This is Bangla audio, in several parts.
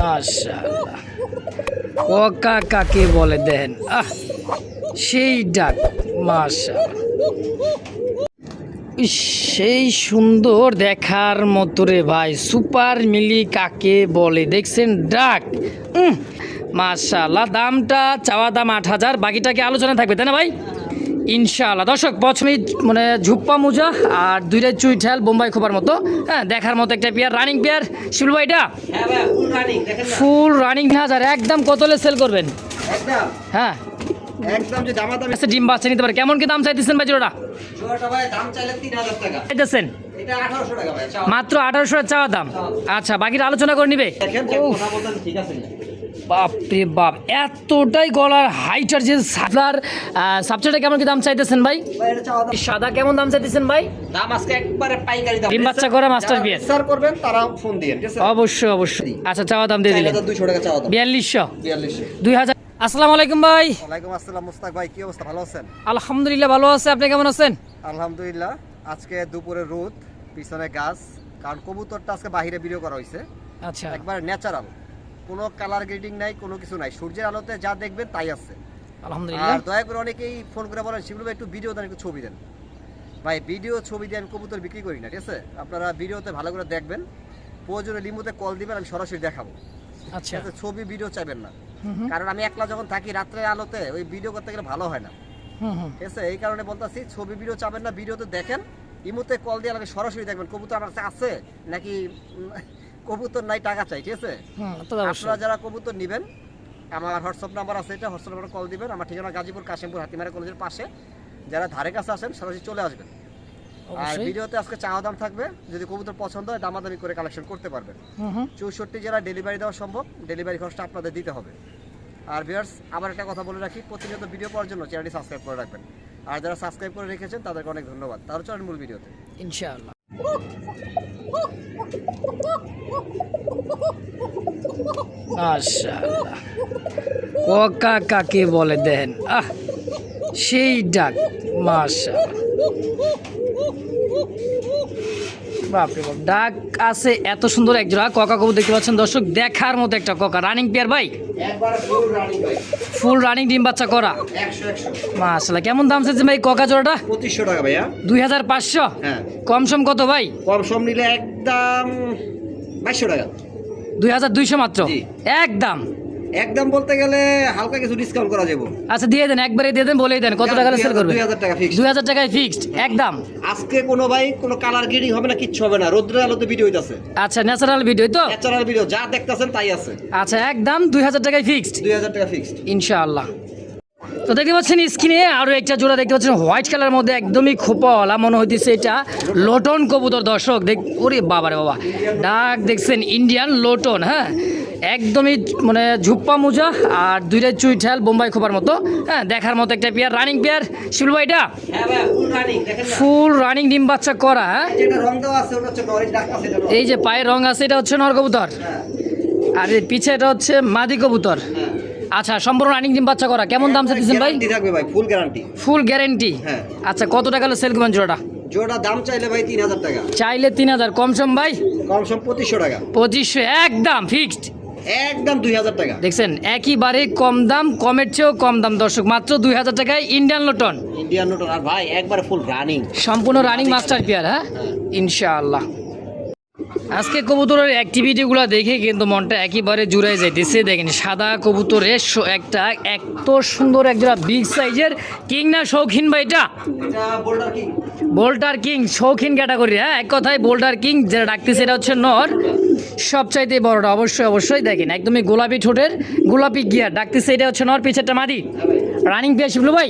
মাশাআল্লাহ। কোকা কাকে বলে দেন। আহ, সেই ডাক, মাশাআল্লাহ। সেই সুন্দর দেখার মতো রে ভাই, সুপার মিলি কাকে বলে? দেখছেন ডাক? মাশাআল্লাহ, দামটা, চাওয়া দাম আট হাজার বাকিটা কি আলোচনা থাকবে, তাই না ভাই? ইনশাআল্লাহ। দর্শক প্রথমেই মানে ঝুপ্পা মোজা আর দুইটা চুইঠাল বোম্বাই খোপার মতো। হ্যাঁ দেখার মতো একটা পেয়ার রানিং পেয়ার। ভাই এটা? ফুল রানিং হাজার একদম কতলে সেল করবেন? হ্যাঁ। একদম যে আচ্ছা ডিম বাচ্চা নিতে পারে। কেমন কি দাম চাইতেছেন ভাই জোড়া জোড়াটা ভাই দাম চাইলে তিন হাজার টাকা। চাইতেছেন? এটা আঠারোশো টাকা ভাই মাত্র আঠারোশো চাওয়া দাম। আচ্ছা বাকিটা আলোচনা করে নিবে? ঠিক আছে। বাপরে বাপ এতটাই গলার হাইটার যে সাদার সাবজেক্টটা কেমন কি দাম চাইতেছেন ভাই? সাদা কেমন দাম চাইতেছেন ভাই? দাম আজকে একবারে পাইকারি দাম। ডিম বাচ্চা করা মাস্টার বিয়ের। স্যার করবেন তারা ফোন দিয়ে অবশ্যই অবশ্যই। আচ্ছা চাওয়া দাম দিয়ে দিলেন। দুশো টাকা চাওয়া দাম। বিয়াল্লিশশো। বিয়াল্লিশশো। দুই হাজার আসসালামু আলাইকুম ভাই। ওয়ালাইকুম আসসালাম মুস্তাক ভাই কি অবস্থা? ভালো আছেন? আলহামদুলিল্লাহ ভালো আছে। আপনি কেমন আছেন? আলহামদুলিল্লাহ আজকে দুপুরে রোদ পিছনে গাছ কারণ কবুতরটা আজকে বাইরে ভিডিও করা হয়েছে আচ্ছা। একবার ন্যাচারাল কোনো কালার গ্রেডিং নাই কোনো কিছু নাই। সূর্যের আলোতে যা দেখবেন তাই আছে। আলহামদুলিল্লাহ। আর দয়া করে অনেকেই ফোন করে বলেন ভাই একটু ভিডিও দেন একটু ছবি দেন। ভাই ভিডিও ছবি দিয়ে আমি কবুতর বিক্রি করি না ঠিক আছে? আপনারা ভিডিওতে ভালো করে দেখবেন। প্রয়োজনে লিমুতে কল দিবেন আমি সরাসরি দেখাবো। আচ্ছা। ছবি ভিডিও চাইবেন না। কারণ আমি একলা যখন থাকি রাত্রে আলোতে ওই ভিডিও করতে গেলে ভালো হয় না। ঠিক আছে? এই কারণে বলতেছি ছবি ভিডিও চাবেন না ভিডিওতে দেখেন। ইমুতে কল দিয়ে আমি সরাসরি দেখবেন কবুতর আমার কাছে আছে? নাকি কবুতর নাই টাকা চাই ঠিক আছে? আপনারা যারা কবুতর নেবেন আমার হোয়াটসঅ্যাপ নাম্বার আছে এটা হোয়াটসঅ্যাপ নাম্বারে কল দিবেন। আমার ঠিকানা গাজীপুর কাশিমপুর হাতিমারা কলেজের পাশে। যারা ধারে কাছে আসেন সরাসরি চলে আসবেন। আর ভিডিওতে আজকে চাওয়া দাম থাকবে যদি কবুতর পছন্দ হয় দামাদামি করে কালেকশন করতে পারবেন। চৌষট্টি জেলা ডেলিভারি দেওয়া সম্ভব ডেলিভারি খরচটা আপনাদের দিতে হবে। আর ভিউয়ার্স আবার একটা কথা বলে রাখি প্রতিনিয়ত ভিডিও পাওয়ার জন্য চ্যানেলটি সাবস্ক্রাইব করে রাখবেন। আর যারা সাবস্ক্রাইব করে রেখেছেন তাদেরকে অনেক ধন্যবাদ। তাহলে চলেন মূল ভিডিওতে ইনশাআল্লাহ। মাশাআল্লাহ। কোকা কাকে বলে দেন? আহ সেই ডাক মাশাআল্লাহ। ডাক আছে এত সুন্দর এক জোড়া ককা কবু দেখতে পাচ্ছেন। দর্শক দেখার মতো একটা ককা। রানিং পেয়ার ভাই? ফুল রানিং ডিম বাচ্চা করা। একশো কেমন দাম চাইছে ভাই ককা জোড়াটা? পঁচিশশো টাকা ভাইয়া। দুই হাজার পাঁচশো? হ্যাঁ। কম সম কত ভাই? কম সম নিলে একদম বাইশশো টাকা। দুই হাজার দুইশো মাত্র? একদম। একদম বলতে গেলে হালকা কিছু ডিসকাউন্ট করা যাব। আচ্ছা দিয়ে দেন একবারে দিয়ে দেন বলেই দেন কত টাকা সেল করবে? দুই হাজার টাকা ফিক্স দুই হাজার টাকায় ফিক্সড একদম আজকে কোনো ভাই কোনো কালার গ্রেডিং হবে না কিচ্ছু হবে না। রোদ্রের আলোতে ভিডিও হইতাছে। আচ্ছা ন্যাচারাল ভিডিও তো? ন্যাচারাল ভিডিও যা দেখতেছেন তাই আছে। আচ্ছা একদম দুই হাজার টাকায় ফিক্সড দুই হাজার টাকা ফিক্সড ইনশাআল্লাহ। তো দেখতে পাচ্ছেন স্ক্রিনে আরও একটা জোড়া দেখতে পাচ্ছেন হোয়াইট কালার মধ্যে একদমই খোপাওয়ালা মনে হইতেছে এটা লোটন কবুতর। দর্শক দেখ ওরে বাবারে বাবা। ডাক দেখছেন ইন্ডিয়ান লোটন হ্যাঁ? একদমই মানে ঝুপ্পা মোজা আর দুইটা চুই চুইঠাল বোম্বাই খোপার মতো হ্যাঁ দেখার মতো একটা পেয়ার রানিং পেয়ার। শিবুল ভাই এটা? হ্যাঁ ফুল রানিং ফুল রানিং ডিম বাচ্চা করা হ্যাঁ? এই যে পায়ের রং আছে এটা হচ্ছে নর কবুতর হ্যাঁ। আর এই পিছে এটা হচ্ছে মাদি কবুতর। হ্যাঁ। আচ্ছা সম্পূর্ণ রানিং ডিম বাচ্চা করা কেমন দাম চাইছেন ভাই? গ্যারান্টি থাকবে ভাই ফুল গ্যারান্টি ফুল গ্যারেন্টি হ্যাঁ। আচ্ছা কত টাকা হলো সেল করবেন জোড়াটা? জোড়া দাম চাইলে ভাই তিন হাজার টাকা। চাইলে তিন হাজার কম সম ভাই? কম সম পঁচিশশো টাকা। পঁচিশশো একদম ফিক্সড একদম দুই হাজার টাকা। দেখছেন একইবারে কম দাম কমের চেয়েও কম দাম। দর্শক মাত্র দুই হাজার টাকায় ইন্ডিয়ান লোটন ইন্ডিয়ান নোটন আর ভাই একবার ফুল রানিং সম্পূর্ণ রানিং মাস্টার পেয়ার হ্যাঁ? ইনশাআল্লাহ। আজকে কবুতরের অ্যাক্টিভিটিগুলো দেখে কিন্তু মনটা একেবারে জুড়ে যাইতেছে। দেখেন সাদা কবুতরের একটা এত সুন্দর একজোড়া বিগ সাইজের কিং না শৌখিন বা এটা? বোল্টার কিং শৌখিন ক্যাটাগরি হ্যাঁ? এক কথায় বোল্টার কিং যেটা ডাকতেছে এটা হচ্ছে নর। সবচাইতে বড়টা অবশ্যই অবশ্যই দেখেন একদমই গোলাপি ঠোঁটের গোলাপি গিয়ার। ডাকতেছে এটা হচ্ছে নর পিছেরটা মাদি। রানিং পেয়ে শিবলু ভাই?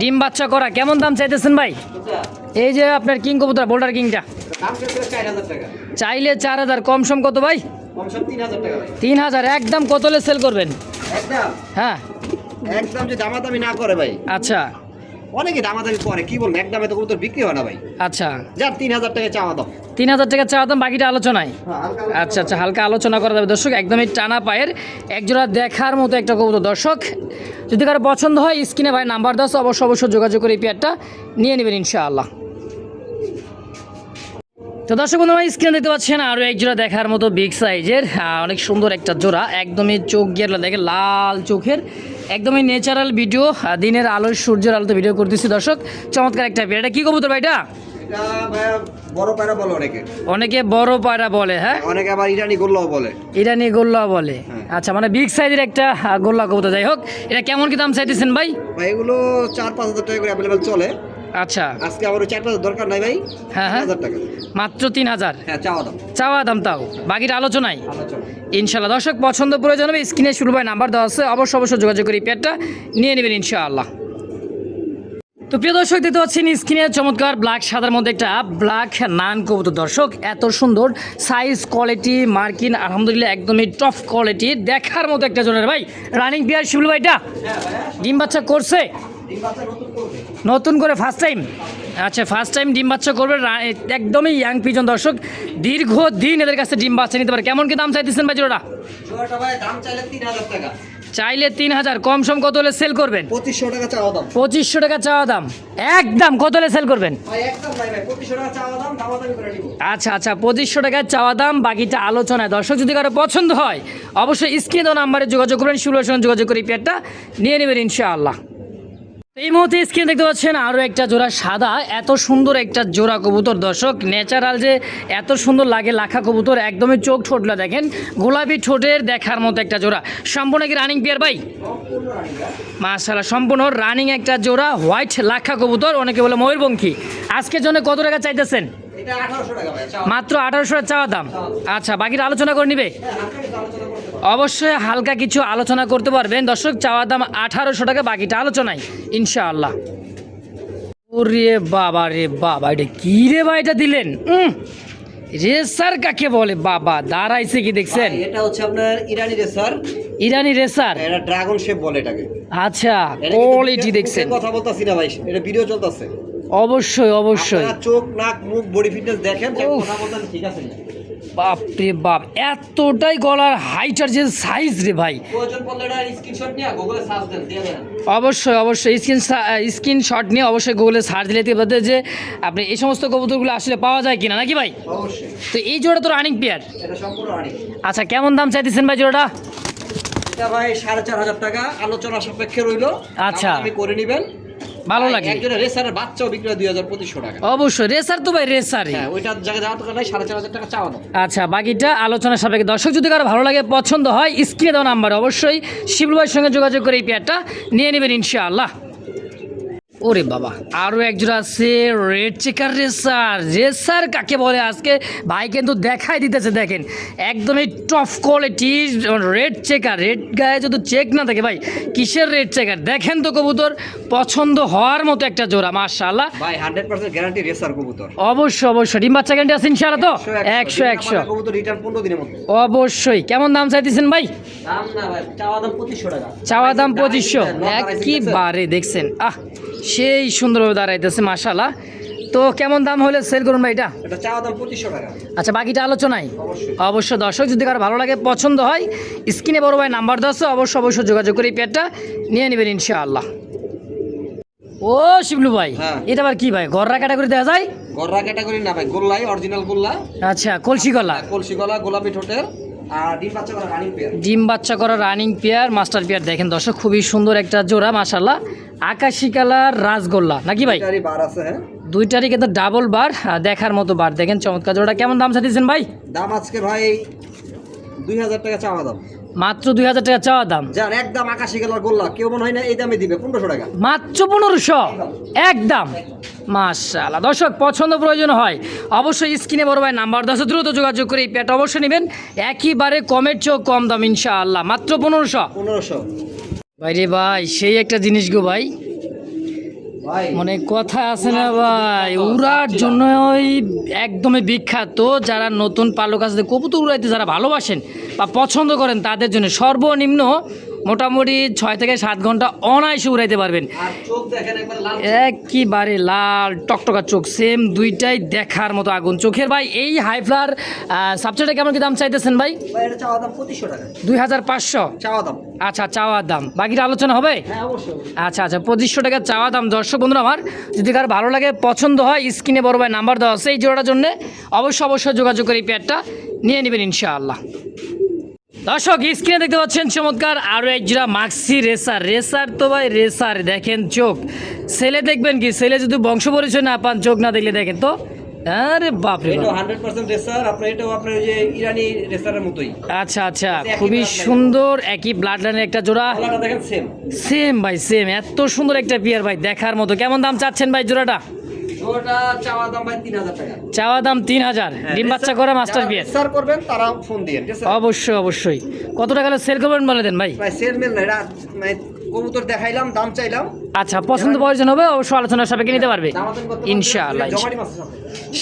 ডিম বাচ্চা করা কেমন দাম চাইতেছেন ভাই? এই যে আপনার কিং কবুতর বোল্টার কিংটা। চাইলে চার হাজার কম সম কত ভাই? তিন হাজার টাকা ভাই তিন হাজার একদম। কতলে সেল করবেন হ্যাঁ। একদম যে দামাদামি না করে ভাই। আচ্ছা। অনেকে দামাদামি করে কি বলব এক দামে তো কোনো তোর বিক্রি হয় না ভাই। আচ্ছা। যার তিন হাজার টাকা চাওয়া দাও। তিন হাজার টাকা চাওয়া দাম বাকিটা আলোচনায়। হ্যাঁ, আচ্ছা আচ্ছা হালকা আলোচনা করা যাবে। দর্শক একদমই টানা পায়ের একজোড়া দেখার মতো একটা কবুতর। দর্শক যদি কারও পছন্দ হয় স্ক্রিনে ভাই নাম্বার দাস অবশ্য অবশ্যই যোগাযোগ করে এই পেয়ারটা নিয়ে নেবেন ইনশাআল্লাহ। তো দর্শক বন্ধুরা স্ক্রিনে দেখতে পাচ্ছেন আরও এক জোড়া দেখার মতো বিগ সাইজের অনেক সুন্দর একটা জোড়া। একদমই চোখ গিয়ে দেখে লাল চোখের একদমই ন্যাচারাল ভিডিও দিনের আলোয় সূর্যের আলোতে ভিডিও করতেছি। দর্শক চমৎকার একটা এটা কি কবুতর ভাই এটা এটা বড় পায়রা বলে অনেকে। অনেকে বড় পায়রা বলে হ্যাঁ? অনেকে আবার ইরানি গোল্লাও বলে। ইরানি গোল্লা বলে। হ্যাঁ। আচ্ছা মানে বিগ সাইজের একটা গোল্লা কবুতর। যাই হোক এটা কেমন কি দাম চাইতেছেন ভাই? ভাই এগুলো চার পাঁচ হাজার টাকা করে অ্যাভেলেবেল চলে। আচ্ছা। আজকে আমার ওই চার পাঁচ হাজার দরকার নাই ভাই? হ্যাঁ, হ্যাঁ। টাকা। মাত্র তিন হাজার। হ্যাঁ চাওয়া দাম। চাওয়া দাম তাও। বাকিটা আলোচনায়। আলোচনা। ইনশাল্লাহ দর্শক পছন্দ প্রয়োজন হবে স্ক্রিনে শুরু হয় নাম্বার দেওয়া আছে। অবশ্যই অবশ্যই যোগাযোগ করে পেয়ারটা নিয়ে নেবেন ইনশাআল্লাহ। তো প্রিয় দর্শক দেখতে পাচ্ছেন স্ক্রিনে চমৎকার ব্ল্যাক সাদার মধ্যে একটা ব্ল্যাক নান কবুতর। দর্শক এত সুন্দর সাইজ কোয়ালিটি মার্কিন আলহামদুলিল্লাহ একদমই টপ কোয়ালিটি। দেখার মতো একটা জনের ভাই। রানিং পেয়ার শিবুল ভাইটা ডিম বাচ্চা করছে? নতুন করে ফার্স্ট টাইম আচ্ছা ফার্স্ট টাইম ডিম বাচ্চা করবে একদমই ইয়াং পিজন দর্শক দীর্ঘ দিন এদের কাছে ডিম বাচ্চা নিতে পারে। কেমন কি দাম চাইতেছেন ভাই জোড়াটা? চাইলে তিন হাজার টাকা কম সম কত হলে সেল করবেন? পঁচিশশো টাকা চাওয়া দাম। পঁচিশশো টাকা চাওয়া দাম। একদম কত হলে সেল করবেন? টাকা আচ্ছা আচ্ছা পঁচিশশো টাকার চাওয়া দাম বাকিটা আলোচনায়। দর্শক যদি কারও পছন্দ হয় অবশ্যই স্ক্রিনে নাম্বারে যোগাযোগ করবেন সঙ্গে যোগাযোগ করে পেয়ারটা নিয়ে নেবেন ইনশাআল্লাহ। এই মুহূর্তে স্ক্রিনে দেখতে পাচ্ছেন আরও একটা জোড়া সাদা এত সুন্দর একটা জোড়া কবুতর। দর্শক ন্যাচারাল যে এত সুন্দর লাগে লাখা কবুতর একদমই চোখ ঠোঁটলা দেখেন গোলাপি ঠোঁটের দেখার মতো একটা জোড়া। সম্পূর্ণ কি রানিং পেয়ার ভাই? মাশাআল্লাহ সম্পূর্ণ রানিং একটা জোড়া হোয়াইট লাখা কবুতর অনেকে বলে ময়ূরপঙ্খী আজকের জন্য কত টাকা চাইতেছেন? মাত্র আঠারোশো টাকা চাওয়া দাম। আচ্ছা বাকিটা আলোচনা করে নিবে? হ্যাঁ। অবশ্যই হালকা কিছু আলোচনা করতে পারবেন। দর্শক চাওয়া দাম আঠারোশো টাকা বাকিটা আলোচনায় ইনশাআল্লাহ। ওরে বাবা রে বাবা এটা কি রে বা এটা দিলেন? রেসার কাকে বলে? বাবা দাঁড়াইছে কি দেখছেন? এটা হচ্ছে আপনার ইরানি রেসার। ইরানি রেসার? এটা ড্রাগন শেপ বলে এটাকে। আচ্ছা কোয়ালিটি দেখছেন। কথা বলতাছি না ভাই এটা ভিডিও চলতেছে। অবশ্যই অবশ্যই। চোখ নাক মুখ বডি ফিটনেস দেখেন কথা বলতেন ঠিক আছে? বাপ রে বাপ এতটাই গলার হাইটার যে সাইজ রে ভাই। অবশ্যই অবশ্যই স্ক্রিন স্ক্রিনশট নিয়ে অবশ্যই গুগলে সার্চ দিলে দেখতে যে আপনি এই সমস্ত কবুতরগুলো আসলে পাওয়া যায় কিনা নাকি ভাই? অবশ্যই। তো এই জোড়া তো রানিং পেয়ার এটা সম্পূর্ণ আনি আচ্ছা কেমন দাম চাইতেছেন ভাই জোড়াটা? এটা ভাই সাড়ে চার হাজার টাকা। আলোচনা সাপেক্ষে রইল। আচ্ছা। আমি করে নিবেন। ভালো লাগে। একজনের রেসারের বাচ্চাও বিক্রি হয় দুই হাজার পঁচিশশো টাকা। অবশ্যই রেসার তো ভাই রেসারই। হ্যাঁ ওইটার জায়গায় যাওয়ার দরকার নাই সাড়ে চার হাজার টাকা চাওয়া আচ্ছা বাকিটা আলোচনা সাপেক্ষে। দর্শক যদি কারও ভালো লাগে পছন্দ হয় স্ক্রিনে দেওয়া নাম্বার অবশ্যই শিবলু ভাইয়ের সঙ্গে যোগাযোগ করে এই পেয়ারটা নিয়ে নেবেন ইনশাআল্লাহ। ওরে বাবা আরও একজোড়া আছে রেড চেকার রেসার রেসার কাকে বলে আজকে? ভাই কিন্তু দেখাই দিতেছে দেখেন। একদমই top quality red checker red গায়ে যদি চেক না থাকে ভাই কিসের রেড চেকার দেখেন তো কবুতর পছন্দ হওয়ার মতো একটা জোড়া মার্শাল্লাহ ভাই হান্ড্রেড পার্সেন্ট গ্যারান্টি রেসার কবুতর। অবশ্যই অবশ্যই। ডিম বাচ্চা গ্যারান্টি আছে ইনশাআল্লাহ তো? একশো একশো। রিটার্ন পনেরো দিনের মধ্যে। অবশ্যই। কেমন দাম চাইতেছেন ভাই? দাম চাওয়া দাম পঁচিশশো টাকা। চাওয়া দাম পঁচিশশো। দাঁড়াইছে, একইবারে দেখছেন। আহ সেই সুন্দরভাবে দাঁড়াইতেছে মাশাল্লাহ তো কেমন দাম হলে সেল করুন ভাই এটা? আচ্ছা বাকিটা আলোচনায়? অবশ্য দর্শক যদি কারও ভালো লাগে পছন্দ হয় স্ক্রিনে বড় ভাই নাম্বার দেওয়া অবশ্য অবশ্যই অবশ্যই যোগাযোগ করে এই পেয়ারটা নিয়ে নেবেন ইনশাআল্লাহ। ও শিবলু ভাই হ্যাঁ। এটা আবার কি ভাই গররা ক্যাটাগরি দেখা যায়? গররা ক্যাটাগরি না ভাই গোল্লাই অরিজিনাল গোল্লা। আচ্ছা কলসি গলা কলসি গলা গোলাপি ঠোঁটের। ডিম বাচ্চা করা রানিং পেয়ার মাস্টার পেয়ার দেখেন দর্শক খুবই সুন্দর একটা জোড়া মাসাল্লাহ আকাশি কালার রাজগোল্লা নাকি ভাই? আছে হ্যাঁ। দুইটারই কিন্তু ডাবল বার দেখার মতো বার। দেখেন চমৎকার জোড়া কেমন দাম চাইছেন ভাই? দাম আজকে ভাই দুই হাজার টাকা চাওয়া দাম। মাত্র দুই হাজার টাকা চাওয়া দাম। যার একদম আকাশি গেলার গোল্লা। কেউ মনে হয় না এই দামে দিবে পনেরোশো টাকা। মাত্র পনেরোশো? একদম। মাশাআল্লাহ। দর্শক পছন্দ প্রয়োজন হয় অবশ্যই স্ক্রিনে বড় ভাই নাম্বার দশ দ্রুত যোগাযোগ করে এই পেট অবশ্যই নেবেন। একইবারে কমের চেয়েও কম দাম ইনশাআল্লাহ। মাত্র পনেরোশো? পনেরোশো। ভাই রে ভাই সেই একটা জিনিস গো ভাই। মানে কথা আছে না ভাই? উড়ার জন্য ওই একদমই বিখ্যাত যারা নতুন পালক আছে, কবুতর উড়াইতে যারা ভালোবাসেন বা পছন্দ করেন তাদের জন্য সর্বনিম্ন মোটামুটি ছয় থেকে সাত ঘণ্টা অনায়াসে উড়াইতে পারবেন। লাল একইবারে লাল টকটকা চোখ সেম দুইটাই দেখার মতো আগুন। চোখের ভাই এই হাই ফ্লার সাবজেক্টে কেমন কি দাম চাইতেছেন ভাই? দুই হাজার পাঁচশো? আচ্ছা চাওয়ার দাম। বাকিটা আলোচনা হবে? হ্যাঁ আচ্ছা আচ্ছা পঁচিশশো টাকা চাওয়া দাম। দর্শক বন্ধুরা আমার যদি কার ভালো লাগে পছন্দ হয় স্ক্রিনে বড় ভাই নাম্বার দেওয়া আছে এই জোড়াটার জন্য অবশ্যই অবশ্যই যোগাযোগ করে এই প্যাডটা নিয়ে নেবেন ইনশাআল্লাহ। দর্শক স্ক্রিনে দেখতে পাচ্ছেন চমৎকার আরও এক জোড়া মাক্সি রেসার রেসার তো ভাই রেসার দেখেন চোখ। ছেলে দেখবেন কি? ছেলে যদি বংশ পরিচয় না পান চোখ না দেখলে দেখেন তো। আরে বাপরে এটা বাপ হান্ড্রেড পার্সেন্ট রেসার আপনার এটাও আপনার যে ইরানি রেসারের মতোই। আচ্ছা আচ্ছা খুবই সুন্দর একই ব্লাড লাইনের একটা জোড়া। গলাটা দেখেন সেম সেম ভাই সেম এত সুন্দর একটা পিয়ার ভাই দেখার মতো। কেমন দাম চাচ্ছেন ভাই জোড়াটা? চাওয়া দাম ভাই তিন হাজার টাকা। চাওয়া দাম তিন হাজার। ডিম বাচ্চা করা মাস্টার বিয়ার স্যার করবেন তারা ফোন দিয়ে অবশ্যই অবশ্যই। কত টাকা সেল করবেন বলে দেন ভাই। ভাই সেল মেল না এটা মানে কবুতর দেখাইলাম দাম চাইলাম। আচ্ছা পছন্দ প্রয়োজন হবে অবশ্যই আলোচনার সাপেক্ষে নিতে পারবে। ইনশাআল্লাহ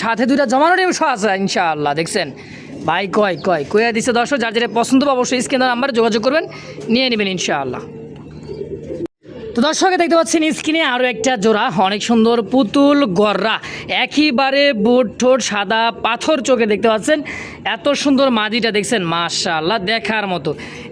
সাথে। দুইটা জমানো ডিম সহ আছে ইনশাআল্লাহ দেখছেন? ভাই কয় কয়? কয়া দিচ্ছে দর্শক যার যেটা পছন্দ অবশ্যই স্ক্রিনের নাম্বারে যোগাযোগ করবেন নিয়ে নেবেন ইনশাআল্লাহ। তো দর্শকে দেখতে পাচ্ছেন স্ক্রিনে আরও একটা জোড়া, অনেক সুন্দর পুতুল গররা। একইবারে বুট ঠোঁট, সাদা পাথর চোখে দেখতে পাচ্ছেন। এত সুন্দর মাদিটা দেখছেন মাশাল্লাহ দেখার মতো।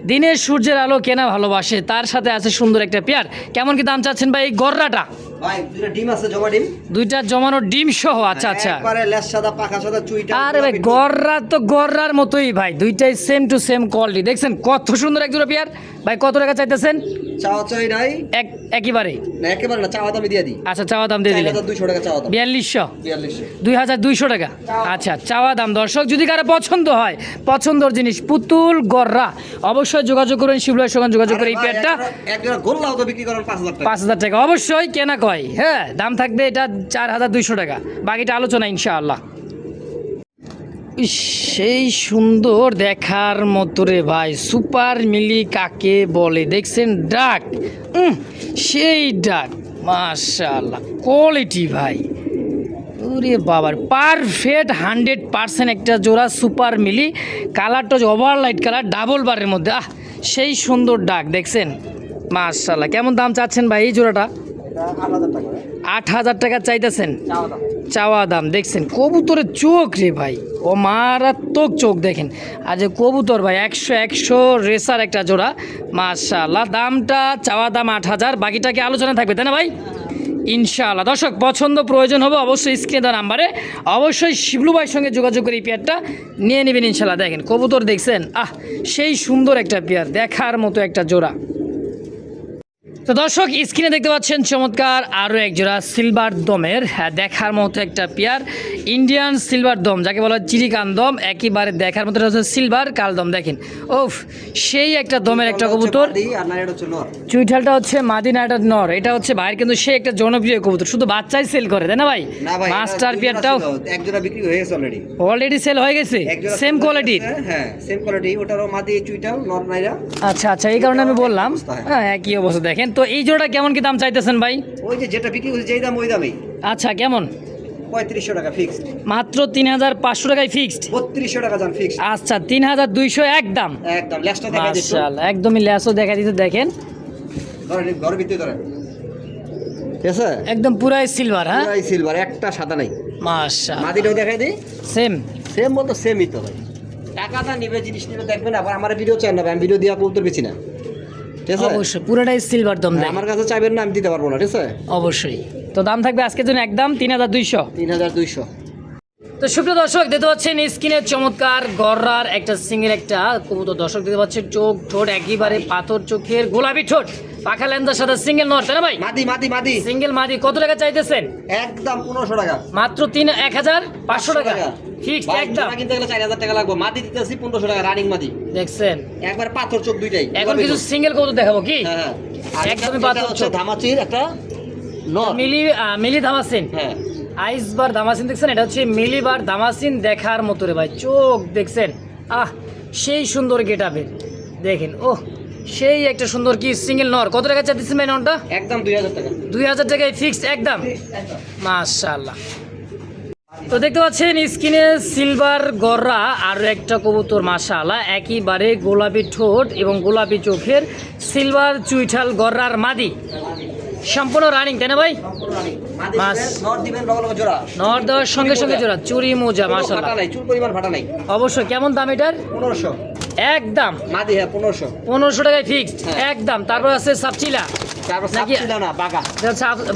দিনের সূর্যের আলো কেনা ভালোবাসে, তার সাথে আছে সুন্দর একটা পেয়ার। কেমন কি দাম চাচ্ছেন ভাই এই গররাটা? ভাই দুটো ডিম আছে জমা ডিম? দুইটা জমানো ডিম সহ আচ্ছা আচ্ছা। একবারে লেস সাদা পাকা সাদা চুইটা আরে ভাই গররা তো গররার মতোই ভাই। দুইটাই সেম টু সেম কোয়ালিটি দেখছেন কত সুন্দর এক জোড়া পেয়ার। ভাই কত টাকা চাইতেছেন? চাওয়া চাই নাই। এক একেবারে। না একেবারে না চাওয়া দামই দিয়ে দিই। আচ্ছা চাওয়া দাম দিয়ে দিলেন। টাকা চাওয়া দাম। আচ্ছা চাওয়া দাম। দর্শক যদি কারও পছন্দ হয় পছন্দর জিনিস পুতুল গররা অবশ্যই যোগাযোগ করবেন শিবলয়ের সঙ্গে যোগাযোগ করে এই পেয়ারটা। একজোড়া গোল্লাও তো বিক্রি করেন টাকা। টাকা। অবশ্যই কেনা কয়? হ্যাঁ। দাম থাকবে এটা চার হাজার দুইশো টাকা। বাকিটা আলোচনা ইনশাআল্লাহ। সেই সুন্দর দেখার মতো রে ভাই, সুপার মিলি কাকে বলে? দেখছেন ডাক? সেই ডাক, মাশাআল্লাহ কোয়ালিটি ভাই। ওরে বাবার পারফেক্ট হান্ড্রেড পার্সেন্ট একটা জোড়া সুপার মিলি কালারটা ওভার লাইট কালার ডাবল বারের মধ্যে। আহ, সেই সুন্দর ডাক, দেখছেন? মাশাআল্লাহ, কেমন দাম চাচ্ছেন ভাই এই জোড়াটা? আট হাজার টাকা। চাইতেছেন? চাওয়া দাম। দেখছেন? কবুতরের চোখ রে ভাই। ও মারাত্মক চোখ দেখেন। আর যে কবুতর ভাই একশো একশো রেসার একটা জোড়া। মাশাল্লাহ দামটা চাওয়া দাম আট হাজার বাকিটাকে আলোচনা থাকবে তাই না ভাই? ইনশাআল্লাহ। দর্শক পছন্দ প্রয়োজন হবে অবশ্যই স্ক্রিনে দেওয়া নাম্বারে। অবশ্যই শিবলু ভাইয়ের সঙ্গে যোগাযোগ করে এই পেয়ারটা নিয়ে নেবেন ইনশাল্লাহ দেখেন কবুতর দেখছেন? আহ সেই সুন্দর একটা পেয়ার দেখার মতো একটা জোড়া। তো দর্শক স্ক্রিনে দেখতে পাচ্ছেন চমৎকার আরও একজোড়া সিলভার দমের হ্যাঁ, দেখার মতো একটা পেয়ার ইন্ডিয়ান সিলভার দম যাকে বলা হয় চিরিকান দম একেবারে দেখার মতো হচ্ছে সিলভার কাল দম দেখেন। ওফ সেই একটা দমের একটা কবুতর। দিই আর না এটা হচ্ছে নর চুইঠালটা হচ্ছে এটা হচ্ছে ভাইয়ের কিন্তু সে একটা জনপ্রিয় কবুতর শুধু বাচ্চাই সেল করে তাই না ভাই? মাস্টার পেয়ারটাও এক জোড়া বিক্রি হয়ে গেছে অলরেডি অলরেডি সেল হয়ে গেছে? সেম কোয়ালিটির হ্যাঁ সেম কোয়ালিটি ওটারও মাদি নর নাইরা। আচ্ছা আচ্ছা এই কারণে আমি বললাম হ্যাঁ। হ্যাঁ একই অবস্থা দেখেন। তো এই জোড়া কেমন কি দাম চাইতেছেন ভাই? ওই যে যেটা বিক্রি হচ্ছে যেই দাম ওই দামই। আচ্ছা কেমন? পঁয়ত্রিশশো টাকা ফিক্সড মাত্র তিন হাজার পাঁচশো টাকায় ফিক্সড বত্রিশশো টাকা যান ফিক্সড আচ্ছা তিন হাজার দুইশো একদম একদম ল্যাসটা দেখা দিচ্ছ। একদমই ল্যাসও দেখা দিতে দেখেন। ভিতরে ধরেন। একদম পুরাই সিলভার হ্যাঁ? পুরাই সিলভার একটা সাদা নাই। মাদিটাও দেখাই দিই। সেম সেম বলতো সেমই তো ভাই। টাকাটা নিবে জিনিস নিবে দেখবেন আবার আমার ভিডিও চাই না আমি ভিডিও দিয়া কবুতর বেছি না। ঠিক আছে? অবশ্যই পুরোটাই সিলভার দম দেয় আমার কাছে চাইবেন না আমি দিতে পারব না ঠিক আছে? অবশ্যই। তো দাম থাকবে আজকের জন্য একদম তিন হাজার দুইশো। তিন হাজার দুইশো। তো সুপ্রিয় দর্শক দেখতে পাচ্ছেন স্ক্রিনের চমৎকার গররার একটা সিঙ্গেল একটা কবুতর। দর্শক দেখতে পাচ্ছেন চোখ ঠোঁট একেবারে পাথর চোখের গোলাপি ঠোঁট। পাখা লেন্দার সাথে সিঙ্গেল নট তাই না ভাই? মাদি মাদি মাদি। সিঙ্গেল মাদি কত টাকা চাইতেছেন? একদম পনেরোশো টাকা। মাত্র তিন এক হাজার পাঁচশো টাকা। ফিক্সড একদম। জোড়া কিনতে গেলে চার হাজার টাকা লাগবে। মাদি দিতেছি পনেরোশো টাকা রানিং মাদি। দেখছেন। একবার পাথর চোখ দুইটাই। এখন কিছু সিঙ্গেল কবুতর দেখাবো কি? হ্যাঁ হ্যাঁ। একদমই পাথর চোখ। ধামাচির একটা নর। মিলি মিলি ধামাসিন। হ্যাঁ। দেখছেন? এটা হচ্ছে দেখার মতো রে ভাই। চোখ দেখছেন? আহ সেই সুন্দর গেটাবে দেখেন ওহ সেই একটা সুন্দর কি সিঙ্গেল নর। কত টাকা ভাই ননটা একদম দুই হাজার টাকা। দুই হাজার টাকায় ফিক্সড একদম। মাশাআল্লাহ। তো দেখতে পাচ্ছেন স্কিনে সিলভার গররা আর একটা কবুতর মাশাআল্লাহ একইবারে গোলাপি ঠোঁট এবং গোলাপি চোখের সিলভার চুইঠাল গররার মাদি। সম্পূর্ণ রানিং তাই না ভাই? নর দেওয়ার সঙ্গে সঙ্গে জোড়া চুরি মোজা নাই অবশ্যই কেমন দাম এটার? পনেরোশো। একদম। মাদি হ্যাঁ পনেরোশো। পনেরোশো টাকায় ফিক্সড হ্যাঁ। একদম। তারপর আছে সাবচিলা তারপর সাপ ছিল না বাঘা।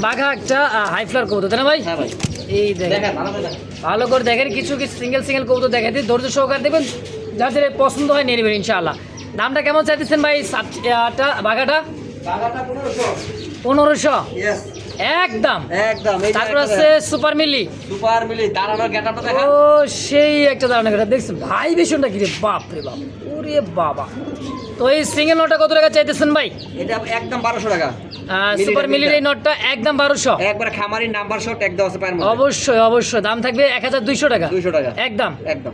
বাঘা একটা হাই ফ্লার কবুতর তাই না ভাই? হ্যাঁ ভাই। এই দেখেন। ভালো করে দেখেন। কিছু কিছু সিঙ্গেল সিঙ্গেল কবুতর দিন ধৈর্য সহকারে দেখবেন যাদের পছন্দ হয় নিয়ে নেবেন ইনশাআল্লাহ। দামটা কেমন চাইতেছেন ভাই সাতটা বাঘাটা? পনেরোশো। একদম। একদম তারপর আছে সুপার মিলি সুপার মিলি দাঁড়ানোর গেটআপটা ও সেই একটা দাঁড়ানো কথা দেখছেন ভাই বেশনটা কি রে বাপ রে বাপ। ওরে বাবা। তো এই সিঙ্গেল নোটটা কত টাকা চাইতেছেন ভাই? এটা একদম বারোশো টাকা। সুপার মিলির এই নোটটা একদম বারোশো। একবার খামারির নাম্বার শো ট্যাগ দেওয়া আছে অবশ্যই অবশ্যই। দাম থাকবে এক হাজার দুইশো টাকা। দুইশো টাকা। একদম। একদম।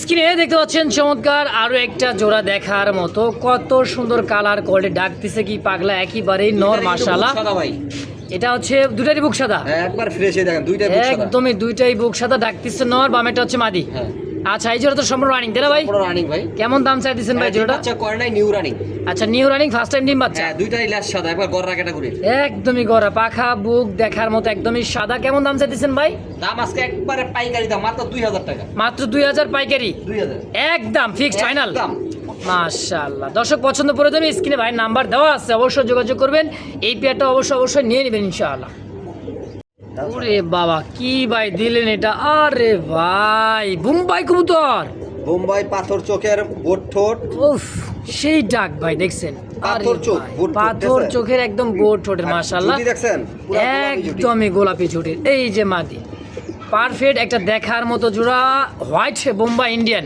স্ক্রিনে দেখতে পাচ্ছেন চমৎকার আরও একটা জোড়া দেখার মতো। কত সুন্দর কালার কোয়ালিটি ডাকতেছে কি পাগলা একেবারেই নর এটা হচ্ছে দুটারই বুক সাদা? হ্যাঁ, একবার ফ্রেশ দেখেন দুইটাই একদমই দুইটাই বুক সাদা ডাকতেছে নর বামেটা হচ্ছে মাদি। হ্যাঁ। আচ্ছা এই জোড়া তো সম্পূর্ণ রানিং তাই না ভাই? পুরো রানিং ভাই। কেমন দাম চাই চাইতেছেন ভাই জোড়াটা? বাচ্চা করে নাই নিউ রানিং আচ্ছা নিউ রানিং ফার্স্ট টাইম ডিম বাচ্চা? হ্যাঁ দুইটাই ল্যাস সাদা একবার গররা ক্যাটাগরি একদমই গড়া পাখা বুক দেখার মতো একদমই সাদা। কেমন দাম চাই চাইতেছেন ভাই? দাম আজকে একবারে পাইকারি দাম মাত্র দুই হাজার টাকা। মাত্র দুই হাজার পাইকারি? দুই হাজার। একদম ফিক্সড ফাইনাল। মাশাআল্লাহ। দর্শক পছন্দ করে দেবেন স্ক্রিনে ভাই নাম্বার দেওয়া আছে অবশ্যই যোগাযোগ করবেন। এই পেয়ারটা অবশ্যই অবশ্যই নিয়ে নেবেন ইনশাআল্লাহ। ওরে বাবা কি ভাই দিলেন এটা? আরে ভাই বুম্বাই কবুতর। বোম্বাই পাথর চোখের বোট ঠোঁট। উফ সেই ডাক ভাই দেখছেন? পাথর চোখ, বোট পাথর চোখের একদম গোট ঠোঁটের মাশাআল্লাহ। দেখছেন। একদমই গোলাপি চুটির এই যে মাদি পারফেক্ট একটা দেখার মতো জোড়া হোয়াইট বোম্বাই ইন্ডিয়ান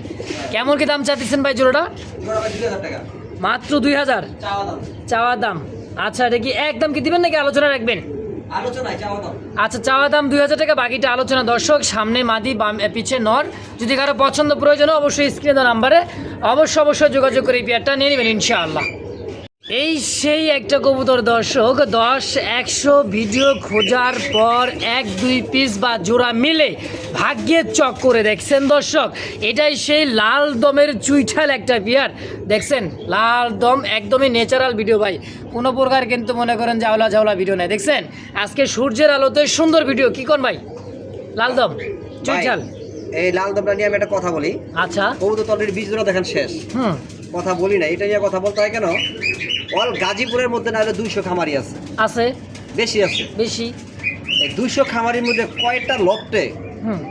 কেমন কি দাম চাচ্ছেন ভাই জোড়াটা? জোড়া ভাই 2000 টাকা মাত্র দুই হাজার। চাওয়া দাম। আচ্ছা এটা কি একদম কি দিবেন নাকি আলোচনা রাখবেন? আচ্ছা চাওয়া দাম দুই হাজার টাকা, বাকিটা আলোচনা। দর্শক, সামনে মাদি বাম পিছে নর। যদি কারও পছন্দ প্রয়োজন, অবশ্যই স্ক্রিনে নাম্বারে অবশ্যই অবশ্যই যোগাযোগ করে এই পেয়ারটা নিয়ে নেবেন, ইনশাআল্লাহ। এই সেই একটা কবুতর দর্শক দশ একশো ভিডিও খোঁজার পর এক দুই পিস বা জোড়া মিলে ভাগ্যের চক করে দেখছেন দর্শক। এটাই সেই লাল দমের চুইঠাল একটা বিয়ার। দেখছেন? লাল দম একদমই ন্যাচারাল ভিডিও ভাই। কোনো প্রকার কিন্তু মনে করেন জাওলা জাওলা ভিডিও নাই। দেখছেন? আজকে সূর্যের আলোতে সুন্দর ভিডিও কি কোন ভাই? লাল দম চুইঠাল। এই লাল দমটা নিয়ে আমি একটা কথা বলি। আচ্ছা। কবুতর তো অলরেডি বীজ দেখেন শেষ। হুম। কথা বলি না এটা নিয়ে কথা বলতে হয় কেন? অল গাজীপুরের মধ্যে না হলে দুইশো খামারি আছে। আছে। বেশি আছে। বেশি। এই দুইশো খামারির মধ্যে কয়টা লটে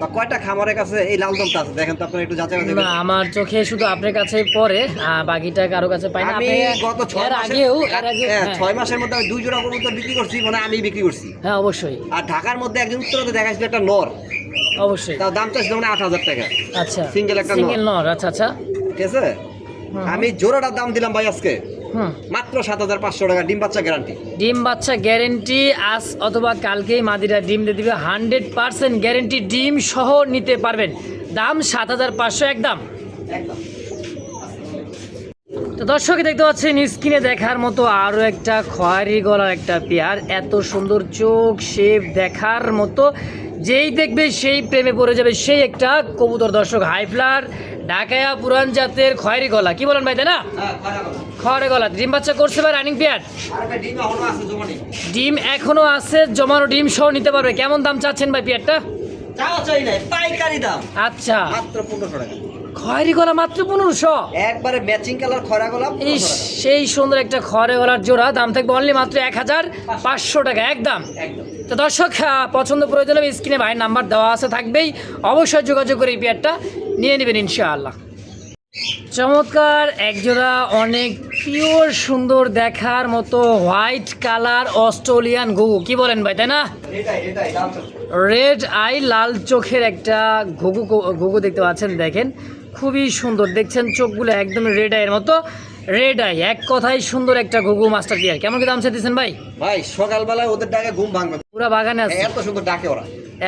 বা কয়টা খামারের কাছে এই লাল দমটা আছে? দেখেন তো আপনারা একটু যাচাই না আমার চোখে শুধু আপনার কাছে পড়ে বাকিটা কারও কাছে পাই না। আমি গত ছয় এর মাসে আগেও এর হ্যাঁ, হ্যাঁ, ছয় মাসের মধ্যে আমি দুই জোড়া কবুতর বিক্রি করছি মানে আমি বিক্রি করছি। হ্যাঁ অবশ্যই। আর ঢাকার মধ্যে একজন উত্তরাতে দেখাচ্ছিল একটা নর। অবশ্যই। তার দাম চাইছিল মানে আট হাজার টাকা। আচ্ছা। Single একটা সিঙ্গেল নর আচ্ছা আচ্ছা। ঠিক আছে। আমি জোড়াটার দাম দিলাম ভাই আজকে। হুম মাত্র সাত হাজার পাঁচশো টাকা ডিম বাচ্চা গ্যারান্টি ডিম বাচ্চা গ্যারেন্টি আজ অথবা কালকেই মাদিরা ডিম দিয়ে দিবে। হান্ড্রেড পার্সেন্ট গ্যারেন্টি ডিম সহ নিতে পারবেন। দাম সাত হাজার পাঁচশো একদম। একদম। তো দর্শক দেখতে পাচ্ছেন স্ক্রিনে দেখার মতো আরও একটা খয়েরি গলার একটা পেয়ার। এত সুন্দর চোখ শেপ দেখার মতো। যেই দেখবে সেই প্রেমে পড়ে যাবে সেই একটা কবুতর। দর্শক হাইফ্লার ঢাকায়া পুরান জাতের খয়েরি গলা। কি বলেন ভাই তাই না? হ্যাঁ খয়েরি গলা। ডিম বাচ্চা করছে ভাই রানিং পেয়ার ডিম এখনও আছে জমানি। ডিম সহ নিতে পারবে। কেমন দাম চাচ্ছেন ভাই পেয়ারটা? আচ্ছা। মাত্র পনেরোশো টাকা। খয়েরি গলা মাত্র পনেরোশো। একবারে ম্যাচিং কালার খয়রা এই সেই সুন্দর একটা খড়ে গলার জোড়া দাম থাকবে অনলি মাত্র এক হাজার পাঁচশো টাকা একদম। তো দর্শক পছন্দ প্রয়োজন হবে স্ক্রিনে ভাইয়ের নাম্বার দেওয়া আছে থাকবেই। অবশ্যই যোগাযোগ করে এই পেয়ারটা নিয়ে নেবেন ইনশাআল্লাহ। চমৎকার একজোড়া অনেক পিওর সুন্দর দেখার মতো হোয়াইট কালার অস্ট্রেলিয়ান ঘুঘু কি বলেন ভাই তাই না? রেড আই লাল চোখের একটা ঘুঘু ঘুঘু দেখতে পাচ্ছেন দেখেন। খুবই সুন্দর। দেখছেন চোখগুলো একদম রেড আইয়ের মতো। রেড আই এক কথায় সুন্দর একটা ঘুঘু মাস্টার পিয়ার কেমন কি দাম চাইতেছেন ভাই? ভাই সকালবেলায় ওদের ডাকে ঘুম ভাঙবে পুরা বাগানে আছে। এত সুন্দর ডাকে ওরা।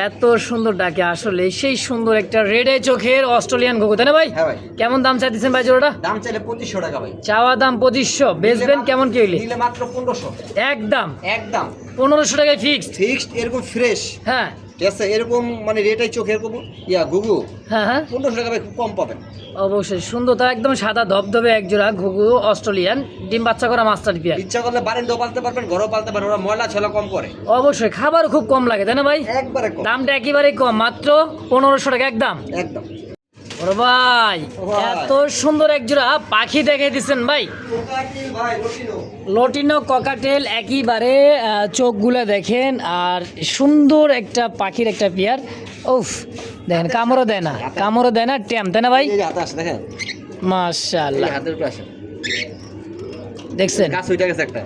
এত সুন্দর ডাকে আসলে সেই সুন্দর একটা রেড আই চোখের অস্ট্রেলিয়ান ঘুঘু তাই না ভাই? হ্যাঁ ভাই। কেমন দাম চাইতেছেন ভাই জোড়াটা? দাম চাইলে পঁচিশশো টাকা ভাই। চাওয়া দাম পঁচিশশো বেচবেন কেমন কি হইলে? নিলে মাত্র পনেরোশো। একদম। একদম। পনেরোশো টাকায় ফিক্সড ফিক্সড এরকম ফ্রেশ হ্যাঁ। আছে এরকম মানে রেটাই চোখের কবু ইয়া ঘুঘু? হ্যাঁ হ্যাঁ। পনেরোশো টাকা খুব কম পাবেন। অবশ্যই সুন্দর তো একদম সাদা ধবধবে এক জোড়া ঘুঘু অস্ট্রেলিয়ান। ডিম বাচ্চা করা মাস্টার পিয়া ইচ্ছা করলে বারেন্দাও পালতে পারবেন ঘরও পালতে পারবেন ওরা ময়লা ছলা কম করে। অবশ্যই খাবার খুব কম লাগে তাই না ভাই? একবারে দামটা একেবারেই কম মাত্র পনেরোশো টাকা একদম। একদম। ওরে ভাই। এত সুন্দর এক জোড়া পাখি দেখে দিচ্ছেন ভাই। লটিনো। ককাটেল একইবারে চোখগুলো দেখেন আর সুন্দর একটা পাখির একটা পেয়ার। উফ দেখেন কামড়ও দেয় না কামড়ও দেয় না ট্যাম তাই না ভাই? দেখেন। মাশাআল্লাহ। দেখছেন? একটা।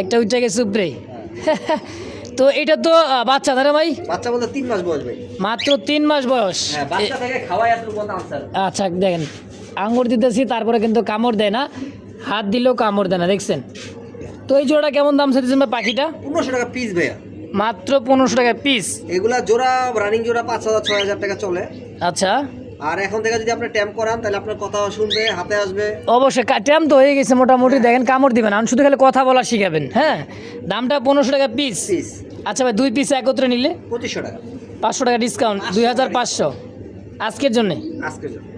একটা উঠে গেছে উপরে তো এটা তো বাচ্চা তাই ভাই? বাচ্চা বলতে তিন মাস বয়স ভাই। মাত্র তিন মাস বয়স। হ্যাঁ আচ্ছা দেখেন আঙুর দিতেছি তারপরে কিন্তু কামড় দেয় না। হাত দিলেও কামড় দেয় না দেখছেন? তো এই জোড়াটা কেমন দাম চাইতেছেন ভাই পাখিটা? পনেরোশো টাকা পিস ভাইয়া। মাত্র পনেরোশো টাকা পিস এগুলা জোড়া রানিং জোড়া পাঁচ হাজার ছয় হাজার টাকা চলে। আচ্ছা। আর এখন থেকে যদি আপনি ট্যাম্প করান তাহলে আপনার কথা শুনবে হাতে আসবে। অবশ্যই ট্যাম্প তো হয়ে গেছে মোটামুটি দেখেন কামড় দিবেন আমি শুধু খালি কথা বলা শিখাবেন হ্যাঁ? দামটা পনেরোশো টাকা পিস পিস আচ্ছা ভাই দুই পিস একত্রে নিলে? পঁচিশশো টাকা। পাঁচশো টাকা ডিসকাউন্ট দুই হাজার পাঁচশো। আজকের জন্যে? আজকের জন্য।